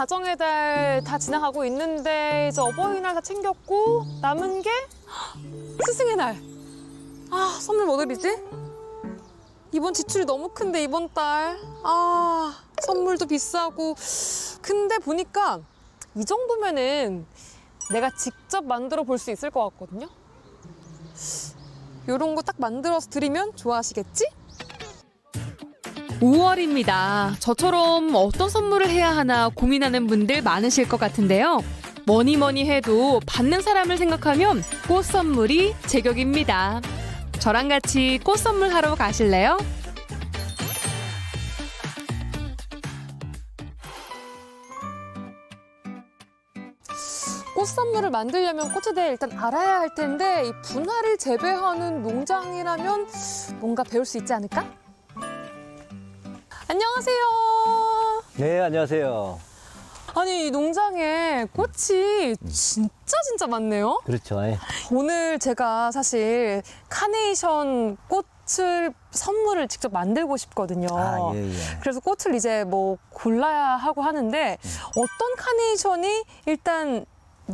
가정의 달 다 지나가고 있는데 이제 어버이날 다 챙겼고 남은 게 스승의 날. 아 선물 뭐 드리지? 이번 지출이 너무 큰데 이번 달. 아 선물도 비싸고. 근데 보니까 이 정도면은 내가 직접 만들어 볼 수 있을 것 같거든요. 요런 거 딱 만들어서 드리면 좋아하시겠지? 5월입니다. 저처럼 어떤 선물을 해야 하나 고민하는 분들 많으실 것 같은데요. 뭐니 뭐니 해도 받는 사람을 생각하면 꽃 선물이 제격입니다. 저랑 같이 꽃 선물하러 가실래요? 꽃 선물을 만들려면 꽃에 대해 일단 알아야 할 텐데 이 분화를 재배하는 농장이라면 뭔가 배울 수 있지 않을까? 안녕하세요. 네, 안녕하세요. 아니 이 농장에 꽃이 진짜 진짜 많네요. 그렇죠. 예. 오늘 제가 사실 카네이션 꽃을 선물을 직접 만들고 싶거든요. 아, 예, 예. 그래서 꽃을 이제 뭐 골라야 하고 하는데 어떤 카네이션이 일단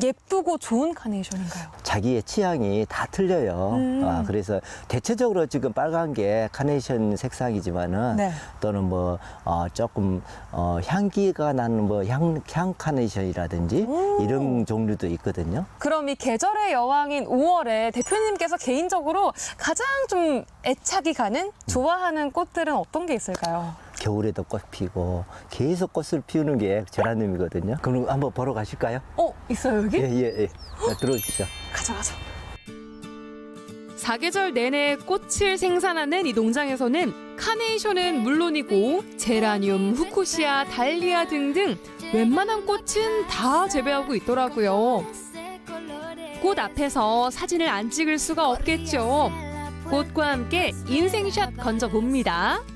예쁘고 좋은 카네이션인가요? 자기의 취향이 다 틀려요. 음. 아, 그래서 대체적으로 지금 빨간 게 카네이션 색상이지만은 네. 또는 뭐 어, 조금 어, 향기가 나는 뭐향 향 카네이션이라든지 오. 이런 종류도 있거든요. 그럼 이 계절의 여왕인 5월에 대표님께서 개인적으로 가장 좀 애착이 가는 좋아하는 꽃들은 어떤 게 있을까요? 겨울에도 꽃 피고 계속 꽃을 피우는 게 제라늄이거든요. 그럼 한번 보러 가실까요? 어 있어요 여기? 예, 예, 예. 네, 들어오십시오. 가자 가자. 사계절 내내 꽃을 생산하는 이 농장에서는 카네이션은 물론이고 제라늄, 후코시아, 달리아 등등 웬만한 꽃은 다 재배하고 있더라고요. 꽃 앞에서 사진을 안 찍을 수가 없겠죠. 꽃과 함께 인생샷 건져봅니다.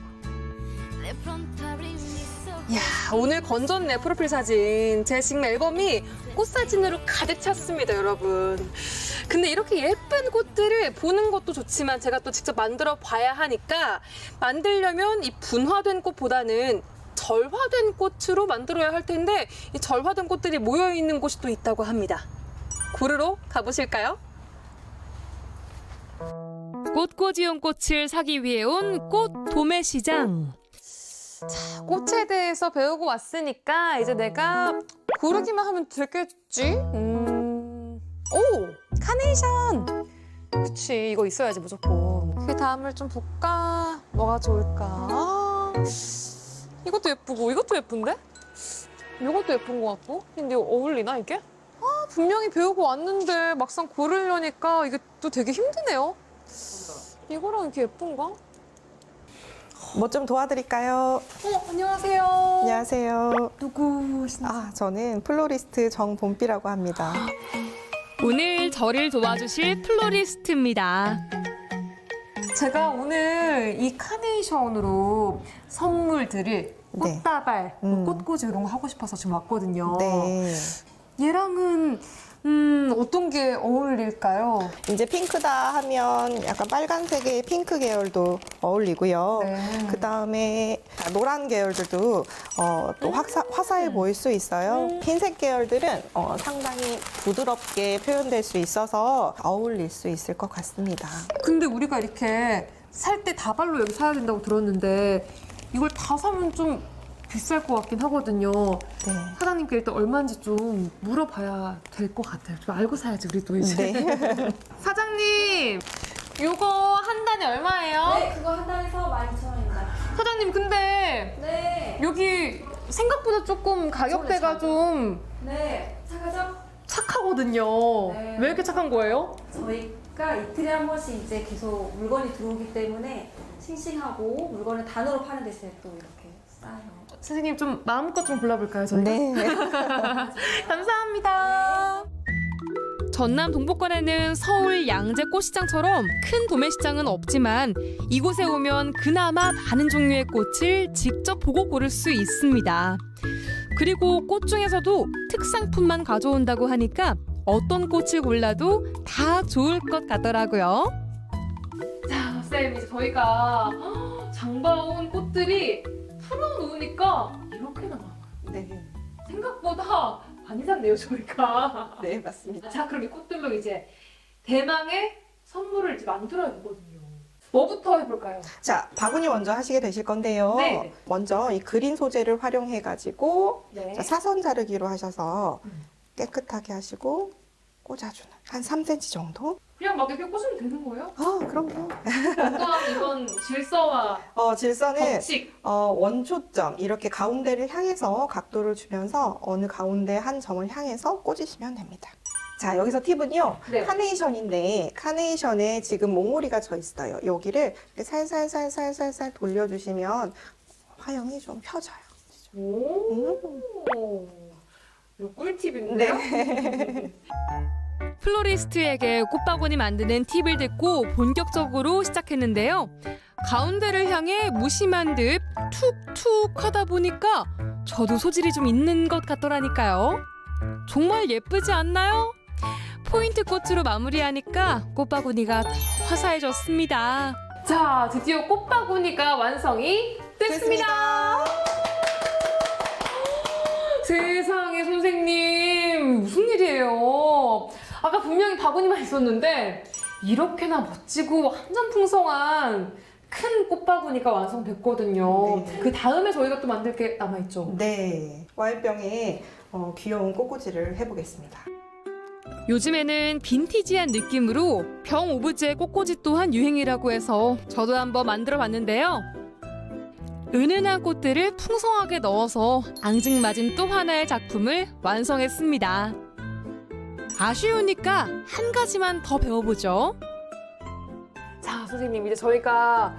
이야 오늘 건졌네 프로필 사진. 제 지금 앨범이 꽃 사진으로 가득 찼습니다 여러분. 근데 이렇게 예쁜 꽃들을 보는 것도 좋지만 제가 또 직접 만들어 봐야 하니까 만들려면 이 분화된 꽃보다는 절화된 꽃으로 만들어야 할 텐데 이 절화된 꽃들이 모여 있는 곳이 또 있다고 합니다. 고르러 가보실까요? 꽃꽂이용 꽃을 사기 위해 온 꽃 도매 시장. 꽃에 대해서 배우고 왔으니까 이제 내가 고르기만 하면 되겠지? 음... 오! 카네이션! 그치, 이거 있어야지 무조건. 그 다음을 좀 볼까? 뭐가 좋을까? 아, 이것도 예쁘고, 이것도 예쁜데? 이것도 예쁜 것 같고. 근데 어울리나, 이게? 아, 분명히 배우고 왔는데 막상 고르려니까 이게 또 되게 힘드네요. 이거랑 이렇게 예쁜가? 뭐 좀 도와드릴까요? 어, 안녕하세요. 안녕하세요. 누구신지. 아, 저는 플로리스트 정봄비라고 합니다. 오늘 저를 도와주실 플로리스트입니다. 제가 오늘 이 카네이션으로 선물 드릴 네. 꽃다발, 뭐 음. 꽃꽂이 이런 거 하고 싶어서 지금 왔거든요. 네. 얘랑은 음, 어떤 게 어울릴까요? 이제 핑크다 하면 약간 빨간색의 핑크 계열도 어울리고요. 네. 그 다음에 노란 계열들도 어, 또 화사, 화사해 보일 수 있어요. 흰색 계열들은 어, 상당히 부드럽게 표현될 수 있어서 어울릴 수 있을 것 같습니다. 근데 우리가 이렇게 살 때 다발로 여기 사야 된다고 들었는데 이걸 다 사면 좀 비쌀 것 같긴 하거든요. 네. 사장님께 일단 얼마인지 좀 물어봐야 될 것 같아요. 좀 알고 사야지 우리도 이제. 네. 사장님, 요거 한 단에 얼마예요? 네, 그거 한 달에서 12,000원입니다. 사장님 근데 네. 여기 생각보다 조금 가격대가 좀 네. 착하죠? 착하거든요. 네. 왜 이렇게 착한 거예요? 저희가 이틀에 한 번씩 이제 계속 물건이 들어오기 때문에 싱싱하고 물건을 단으로 파는 대신에 또 이렇게 싸요. 선생님 좀 마음껏 좀 골라볼까요, 저희? 네. 감사합니다. 전남 동북권에는 서울 양재 꽃시장처럼 큰 도매시장은 없지만 이곳에 오면 그나마 많은 종류의 꽃을 직접 보고 고를 수 있습니다. 그리고 꽃 중에서도 특상품만 가져온다고 하니까 어떤 꽃을 골라도 다 좋을 것 같더라고요. 자, 쌤 이제 저희가 장봐온 꽃들이 풀어놓으니까 이렇게 나와요. 네. 생각보다 많이 샀네요, 저희가. 네, 맞습니다. 자, 그럼 이 꽃들로 이제 대망의 선물을 이제 만들어야 되거든요. 뭐부터 해볼까요? 자, 바구니 먼저 하시게 되실 건데요. 네. 먼저 이 그린 소재를 활용해 가지고 네. 자, 사선 자르기로 하셔서 음. 깨끗하게 하시고 꽂아주는 한 3cm 정도. 그냥 막 이렇게 꽂으면 되는 거예요? 아, 그럼요. 어떠한 이런 질서와 어, 질서는 법칙. 어, 원초점 이렇게 가운데를 향해서 각도를 주면서 어느 가운데 한 점을 향해서 꽂으시면 됩니다. 자, 여기서 팁은요. 네. 카네이션인데 카네이션에 지금 몽오리가 져 있어요. 여기를 이렇게 살살살살살살 돌려주시면 화형이 좀 펴져요. 오. 이거 꿀팁인데요? 네. 플로리스트에게 꽃바구니 만드는 팁을 듣고 본격적으로 시작했는데요. 가운데를 향해 무심한 듯 툭툭 하다 보니까 저도 소질이 좀 있는 것 같더라니까요. 정말 예쁘지 않나요? 포인트 꽃으로 마무리하니까 꽃바구니가 더 화사해졌습니다. 자, 드디어 꽃바구니가 완성이 됐습니다. 세상에 선생님 무슨 일이에요? 분명히 바구니만 있었는데 이렇게나 멋지고 완전 풍성한 큰 꽃바구니가 완성됐거든요. 네. 그 다음에 저희가 또 만들 게 남아있죠. 네. 와인병에 어, 귀여운 꽃꽂이를 해보겠습니다. 요즘에는 빈티지한 느낌으로 병 오브제 꽃꽂이 또한 유행이라고 해서 저도 한번 만들어 봤는데요. 은은한 꽃들을 풍성하게 넣어서 앙증맞은 또 하나의 작품을 완성했습니다. 아쉬우니까 한 가지만 더 배워보죠. 자, 선생님, 이제 저희가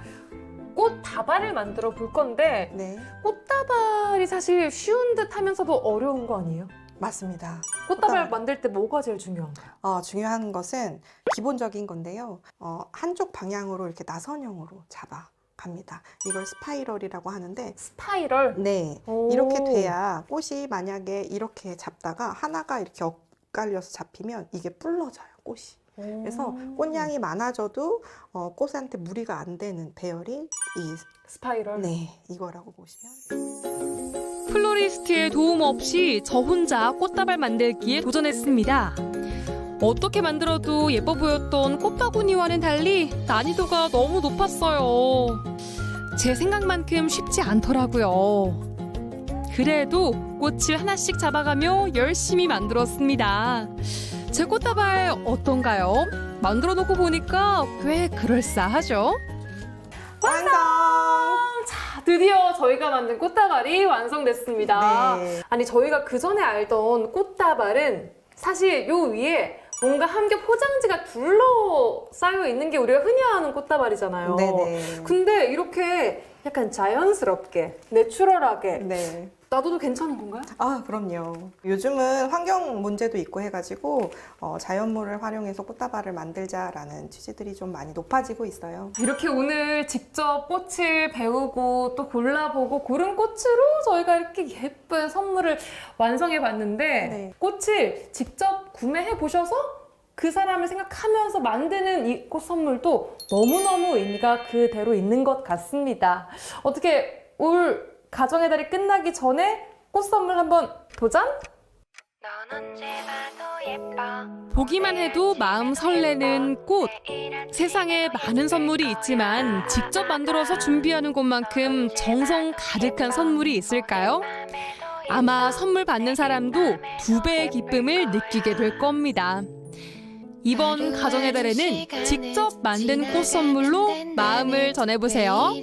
꽃 다발을 만들어 볼 건데, 네. 꽃다발이 사실 쉬운 듯 하면서도 어려운 거 아니에요? 맞습니다. 꽃다발 꽃다발. 만들 때 뭐가 제일 중요한가요? 어, 중요한 것은 기본적인 건데요. 어, 한쪽 방향으로 이렇게 나선형으로 잡아 갑니다. 이걸 스파이럴이라고 하는데, 스파이럴. 네. 오. 이렇게 돼야 꽃이 만약에 이렇게 잡다가 하나가 이렇게 엇갈려서 잡히면 이게 불러져요, 꽃이. 그래서 음. 꽃량이 많아져도 어, 꽃한테 무리가 안 되는 배열이 이, 스파이럴. 네, 이거라고 보시면. 플로리스트의 도움 없이 저 혼자 꽃다발 만들기에 도전했습니다. 어떻게 만들어도 예뻐 보였던 꽃바구니와는 달리 난이도가 너무 높았어요. 제 생각만큼 쉽지 않더라고요. 그래도 꽃을 하나씩 잡아가며 열심히 만들었습니다. 제 꽃다발 어떤가요? 만들어 놓고 보니까 꽤 그럴싸하죠? 완성! 자, 드디어 저희가 만든 꽃다발이 완성됐습니다. 네. 아니, 저희가 그 전에 알던 꽃다발은 사실 요 위에 뭔가 함께 포장지가 둘러싸여 있는 게 우리가 흔히 아는 꽃다발이잖아요. 네네. 근데 이렇게 약간 자연스럽게, 내추럴하게 네. 놔둬도 괜찮은 건가요? 아, 그럼요. 요즘은 환경 문제도 있고 해가지고 어, 자연물을 활용해서 꽃다발을 만들자라는 취지들이 좀 많이 높아지고 있어요. 이렇게 오늘 직접 꽃을 배우고 또 골라보고 고른 꽃으로 저희가 이렇게 예쁜 선물을 완성해 봤는데 네. 꽃을 직접 구매해 보셔서 그 사람을 생각하면서 만드는 이 꽃 선물도 너무너무 의미가 그대로 있는 것 같습니다. 어떻게 올 가정의 달이 끝나기 전에 꽃 선물 한번 도전? 보기만 해도 마음 설레는 꽃. 세상에 많은 선물이 있지만 직접 만들어서 준비하는 것만큼 정성 가득한 선물이 있을까요? 아마 선물 받는 사람도 두 배의 기쁨을 느끼게 될 겁니다. 이번 가정의 달에는 직접 만든 꽃 선물로 마음을 전해보세요.